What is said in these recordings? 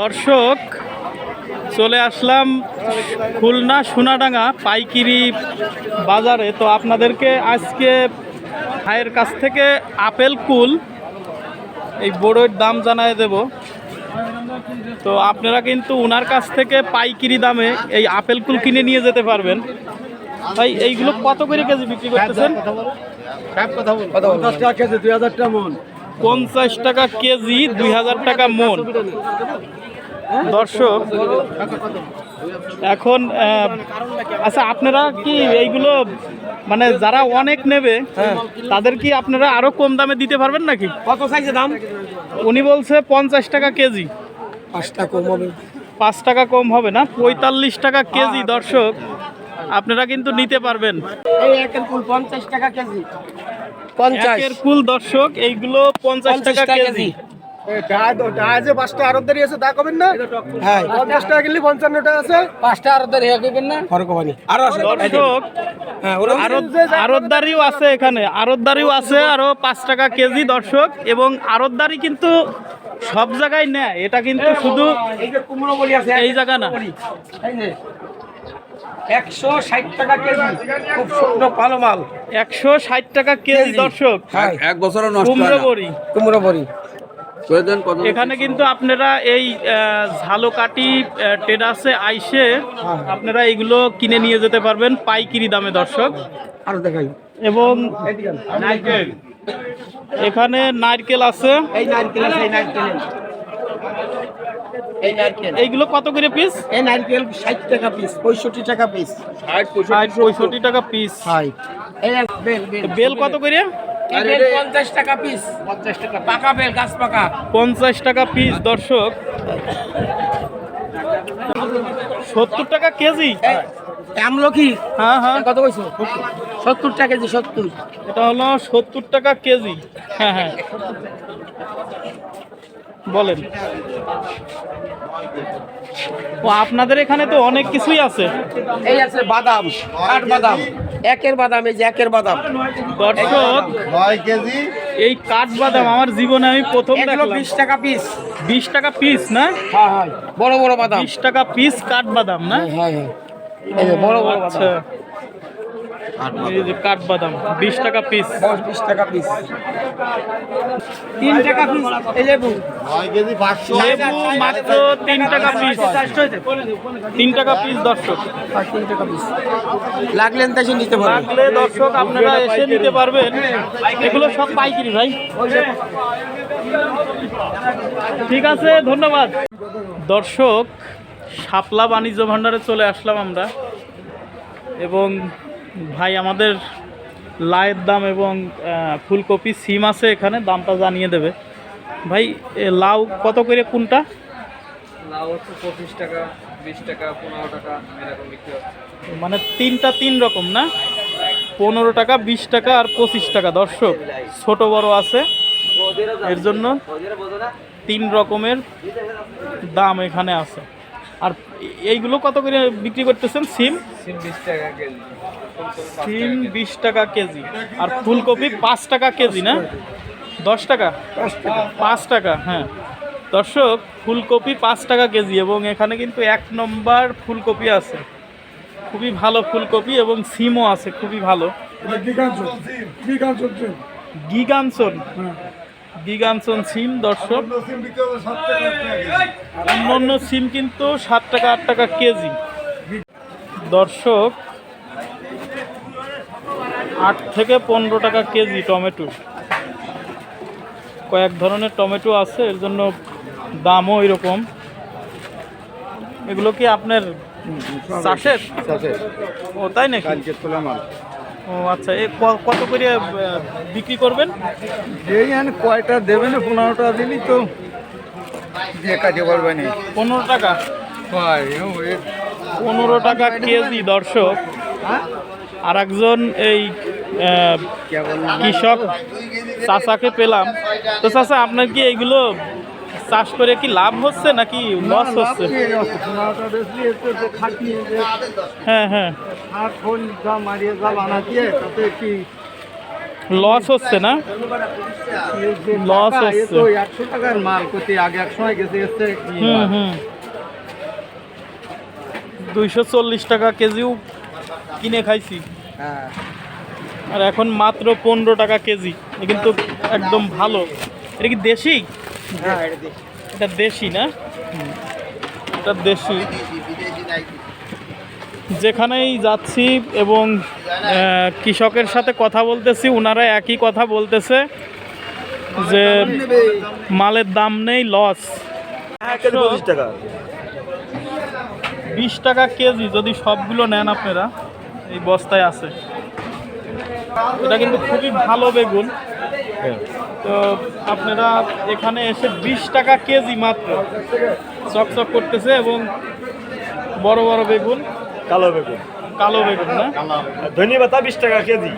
দর্শক চলে আসলাম খুলনা সোনাডাঙ্গা পাইকিরি বাজারে। তো আপনাদেরকে আজকে ভাইয়ের কাছ থেকে আপেল কুল এই বড়োর দাম জানায় দেব। তো আপনারা কিন্তু ওনার কাছ থেকে পাইকিরি দামে এই আপেল কুল কিনে নিয়ে যেতে পারবেন। ভাই এইগুলো কত করে কেজি বিক্রি করতেছেন? পঞ্চাশ টাকা কেজি দুই হাজার টাকা মন। পঞ্চাশ টাকা কেজি দুই হাজার টাকা মন। দর্শক এখন আচ্ছা আপনারা কি এইগুলো মানে যারা অনেক নেবে তাদের কি আপনারা আরও কম দামে দিতে পারবেন নাকি? কত সাইজে দাম? উনি বলছে পঞ্চাশ টাকা কেজি। পাঁচটা কম হবে। পাঁচ টাকা কম হবে না পঁয়তাল্লিশ টাকা কেজি দর্শক আপনারা কিন্তু নিতে পারবেন। পঞ্চাশ টাকা কেজি। পঞ্চাশ একের কুল দর্শক এইগুলো পঞ্চাশ টাকা কেজি। পাঁচটা আরব দাঁড়িয়ে আছে তা কবেন না? হ্যাঁ। পঞ্চাশ টাকা কিনলে পঞ্চান্ন টাকা আছে। পাঁচটা আরও দেরি করবেন না? ফরক হবানি। আরও দর্শক হ্যাঁ আরতদারিও আছে এখানে। আরতদারিও আছে আরও পাঁচ টাকা কেজি দর্শক এবং আরতদারি কিন্তু সব জায়গায় নেয়। এটা কিন্তু শুধু এই আছে জায়গা না। একশো ষাট টাকা কেজি খুব শুকনো ভালো মাল একশো ষাট টাকা কেজি দর্শক। হ্যাঁ। এক কুমড়ো বড়ি। কুমড়ো বড়ি। এখানে কিন্তু আপনারা এই ঝালকাটি টেরাসে আইসে আপনারা এগুলো কিনে নিয়ে যেতে পারবেন পাইকিরি দামে দর্শক। আরও দেখাই। এবং এখানে নারকেল আছে। এই নারকেল আছে এই নারকেল। এইগুলো কত করে পিস এই নারকেল ষাট টাকা পিস পঁয়ষট্টি টাকা পিস ষাট ষাট পঁয়ষট্টি টাকা পিস বেল কত করে? পঞ্চাশ টাকা পিস পঞ্চাশ টাকা পাকা বেল গাছ পাকা। পঞ্চাশ টাকা পিস দর্শক। সত্তর টাকা কেজি। আমলকি হ্যাঁ হ্যাঁ। কত কইছো? সত্তর টাকা কেজি সত্তর। এটা হলো সত্তর টাকা কেজি। হ্যাঁ হ্যাঁ। বলেন। ও আপনাদের এখানে তো অনেক কিছুই আছে। এই আছে বাদাম কাঠ বাদাম। একের বাদাম এই যে একের বাদাম। দর্শক নয় কেজি। এই কাঠবাদাম আমার জীবনে আমি প্রথম দেখলাম। বিশ টাকা পিস বিশ টাকা পিস না? হ্যাঁ হ্যাঁ। বড় বড় বাদাম। বিশ টাকা পিস কাঠবাদাম না? হ্যাঁ হ্যাঁ এই যে বড় বড় আচ্ছা। বাদাম কাঠবাদাম বিশ টাকা পিস বিশ টাকা পিস তিন টাকা পিস লেবু। মাত্র তিন টাকা পিস তিন টাকা পিস দর্শক। তিন টাকা পিস লাগলেন তাই নিতে পারবেন। লাগলে দর্শক আপনারা এসে নিতে পারবেন। এগুলো সব পাইকারি ভাই। ঠিক আছে ধন্যবাদ। দর্শক শাপলা বাণিজ্য ভাণ্ডারে চলে আসলাম আমরা। এবং ভাই আমাদের লায়ের দাম এবং ফুলকপি সিম আছে এখানে দামটা জানিয়ে দেবে। ভাই লাউ কত করে কোনটা? লাউ হচ্ছে পঁচিশ টাকা বিশ টাকা পনেরো টাকা এরকম বিক্রি হচ্ছে। মানে তিনটা তিন রকম না? পনেরো টাকা বিশ টাকা আর পঁচিশ টাকা। দর্শক ছোট বড় আছে। এর জন্য তিন রকমের দাম এখানে আছে। আর এইগুলো কত করে বিক্রি করতেছেন? সিম? সিম বিশ টাকা কেজি। সিম বিশ টাকা কেজি। আর ফুলকপি পাঁচ টাকা কেজি না? দশ টাকা? পাঁচ টাকা হ্যাঁ। দর্শক ফুলকপি পাঁচ টাকা কেজি এবং এখানে কিন্তু এক নম্বর ফুলকপি আছে। খুবই ভালো ফুলকপি এবং সিমও আছে খুবই ভালো। গিগানসন গিগানসন সিম দর্শক। অন্য অন্য সিম কিন্তু সাত টাকা আট টাকা কেজি। দর্শক আট থেকে পনেরো টাকা কেজি টমেটো। কয়েক ধরনের টমেটো আছে এর জন্য দামও এরকম। এগুলো কি আপনার চাষের? ও তাই নাকি? ও আচ্ছা এ কত করে বিক্রি করবেন? এই আন কয়টা দেবে না পনেরোটা দিলি তো। দিয়ে কাটে পারবে না। পনেরো টাকা? পনেরো টাকা কেজি দর্শক। আর একজন এই কৃষক চাষাকে পেলাম। তো চাষা আপনার কি এইগুলো চাষ করে কি লাভ হচ্ছে নাকি লস হচ্ছে? হ্যাঁ হ্যাঁ। লস হচ্ছে না? লস হচ্ছে। একশো টাকার মাল করতে আগে এক সময় গেছে গেছে হুম হুম। দুইশো চল্লিশ টাকা কেজিও কিনে খাইছি। হ্যাঁ। আর এখন মাত্র পনেরো টাকা কেজি। কিন্তু একদম ভালো। এটা কি দেশি? এটা দেশি। না? এটা দেশি। যেখানেই যাচ্ছি এবং কৃষকের সাথে কথা বলতেছি ওনারা একই কথা বলতেছে যে মালের দাম নেই লস টাকা। বিশ টাকা কেজি যদি সবগুলো নেন আপনারা এই বস্তায় আছে। এটা কিন্তু খুবই ভালো বেগুন। তো আপনারা এখানে এসে বিশ টাকা কেজি মাত্র চকচক করতেছে এবং বড় বড় বেগুন। কালো বেগুন। কালো বেগুন না? ধনিয়া পাতা বিশ টাকা কেজি।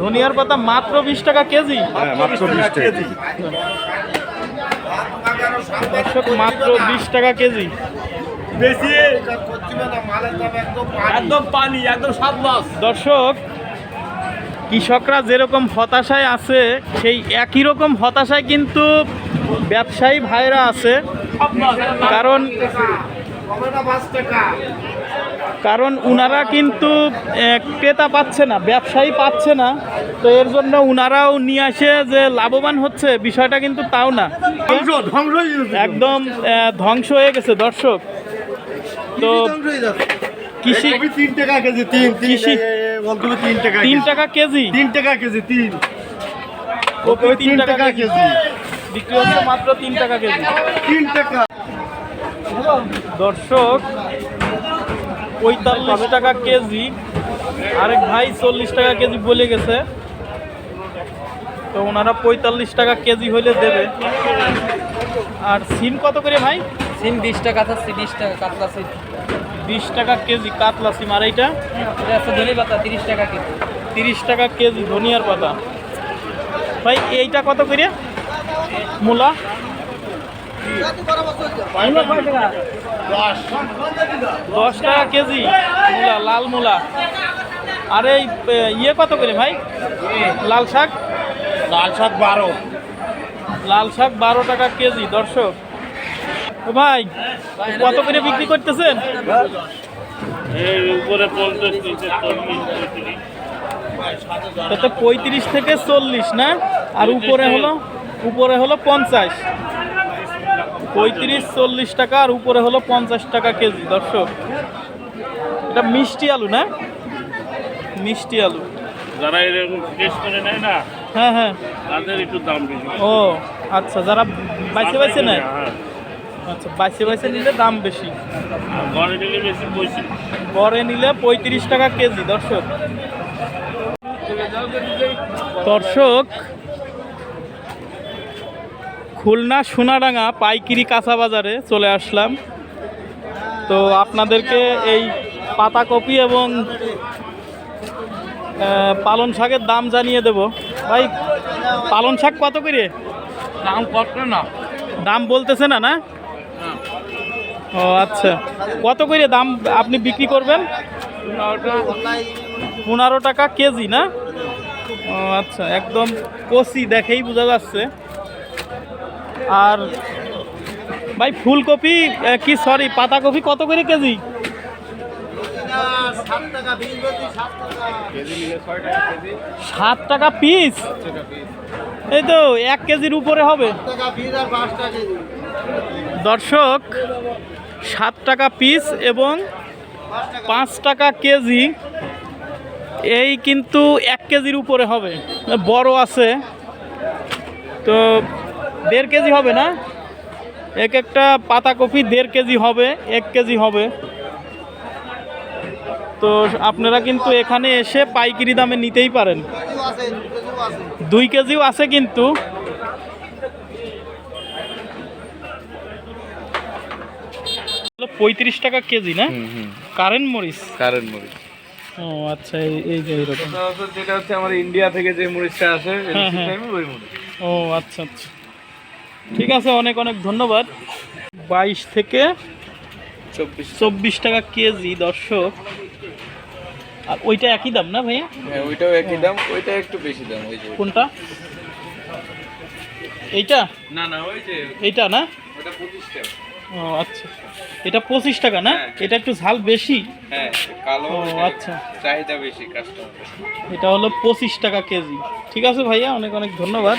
ধনিয়ার পাতা মাত্র বিশ টাকা কেজি? হ্যাঁ মাত্র বিশ টাকা কেজি। দর্শক মাত্র বিশ টাকা কেজি। বেশি। একদম পানি একদম সাত দর্শক কৃষকরা যেরকম হতাশায় আছে সেই একই রকম হতাশায় কিন্তু ব্যবসায়ী ভাইরা আছে। কারণ কারণ উনারা কিন্তু ক্রেতা পাচ্ছে না ব্যবসায়ী পাচ্ছে না। তো এর জন্য উনারাও নিয়ে আসে যে লাভবান হচ্ছে বিষয়টা কিন্তু তাও না। একদম ধ্বংস হয়ে গেছে দর্শক। তো কৃষি কৃষি ওগুলো তিন টাকা তিন টাকা কেজি? তিন টাকা কেজি তিন। কপি ওই তিন টাকা কেজি। বিক্রি হচ্ছে মাত্র তিন টাকা কেজি। তিন টাকা। দর্শক পঁয়তাল্লিশ টাকা কেজি। আরেক ভাই চল্লিশ টাকা কেজি বলে গেছে। তো ওনারা পঁয়তাল্লিশ টাকা কেজি হলে দেবে। আর সিম কত করে ভাই? সিম বিশ টাকা থাকছে বিশ টাকা কাতলা সিম। বিশ টাকা কেজি কাতলা সিম আর এইটা? পাতা তিরিশ টাকা কেজি। তিরিশ টাকা কেজি ধনিয়ার পাতা। ভাই এইটা কত করে? মূলা? দশ টাকা কেজি মূলা লাল মূলা। আর এই ইয়ে কত করে ভাই? লাল শাক? লাল শাক বারো। লাল শাক বারো টাকা কেজি দর্শক। ভাই কত করে বিক্রি করতেছেন? পঁয়ত্রিশ। থেকে চল্লিশ না? আর উপরে হলো উপরে হলো পঞ্চাশ। পঁয়ত্রিশ চল্লিশ টাকা আর উপরে হলো পঞ্চাশ টাকা কেজি দর্শক। এটা মিষ্টি আলু না? মিষ্টি আলু। যারা এরকম টেস্ট করে নেয় না হ্যাঁ হ্যাঁ। তাদের একটু দাম বেশি। ও আচ্ছা যারা বাইসে বাইসে নেয়? হ্যাঁ। আচ্ছা বাইসে বাইসে নিলে দাম বেশি। ঘরে নিলে বেশি পয়সা পরে নিলে পঁয়ত্রিশ টাকা কেজি দর্শক। দর্শক খুলনা সোনাডাঙ্গা পাইকিরি কাঁচা বাজারে চলে আসলাম। তো আপনাদেরকে এই পাতাকপি এবং আহ, পালন শাকের দাম জানিয়ে দেব। ভাই পালন শাক কত করে? দাম কত না? দাম বলতেছে না না? ও আচ্ছা। কত করে দাম আপনি বিক্রি করবেন? পনেরো টাকা কেজি, না? ও আচ্ছা একদম কচি দেখেই বোঝা যাচ্ছে। আর ভাই, ফুলকপি কি সরি পাতাকপি কত করে কেজি? সাত টাকা পিস এই তো, এক কেজির উপরে হবে। দর্শক সাত টাকা পিস এবং পাঁচ টাকা কেজি এই কিন্তু এক কেজির উপরে হবে। বড় আছে। তো দেড় কেজি হবে না? এক একটা পাতাকপি দেড় কেজি হবে, এক কেজি হবে। তো আপনারা কিন্তু এখানে এসে পাইকারি দামে নিতেই পারেন। দুই কেজিও আছে কিন্তু। পঁয়ত্রিশ টাকা কেজি না? কারেন্ট মরিচ। কারেন্ট মরিচ। ও আচ্ছা এই যে এইরকম। যেটা হচ্ছে আমার ইন্ডিয়া থেকে যে মরিচটা আসে হ্যাঁ, হ্যাঁ। ওই মরিচ। ও আচ্ছা আচ্ছা। ঠিক আছে অনেক অনেক ধন্যবাদ। বাইশ থেকে চব্বিশ চব্বিশ টাকা কেজি দর্শক। আর ওইটা একই দাম না ভাইয়া? হ্যাঁ ওইটাও একই দাম ওইটা একটু বেশি দাম ওই যে কোনটা? এইটা? না না ওই যে এইটা না? ওটা পঁচিশ টাকা। ও আচ্ছা। এটা পঁচিশ টাকা না? হ্যাঁ। এটা একটু ঝাল বেশি? হ্যাঁ কালো আচ্ছা। চাহিদা বেশি কাস্টমার এটা হলো পঁচিশ টাকা কেজি। ঠিক আছে ভাইয়া অনেক অনেক ধন্যবাদ।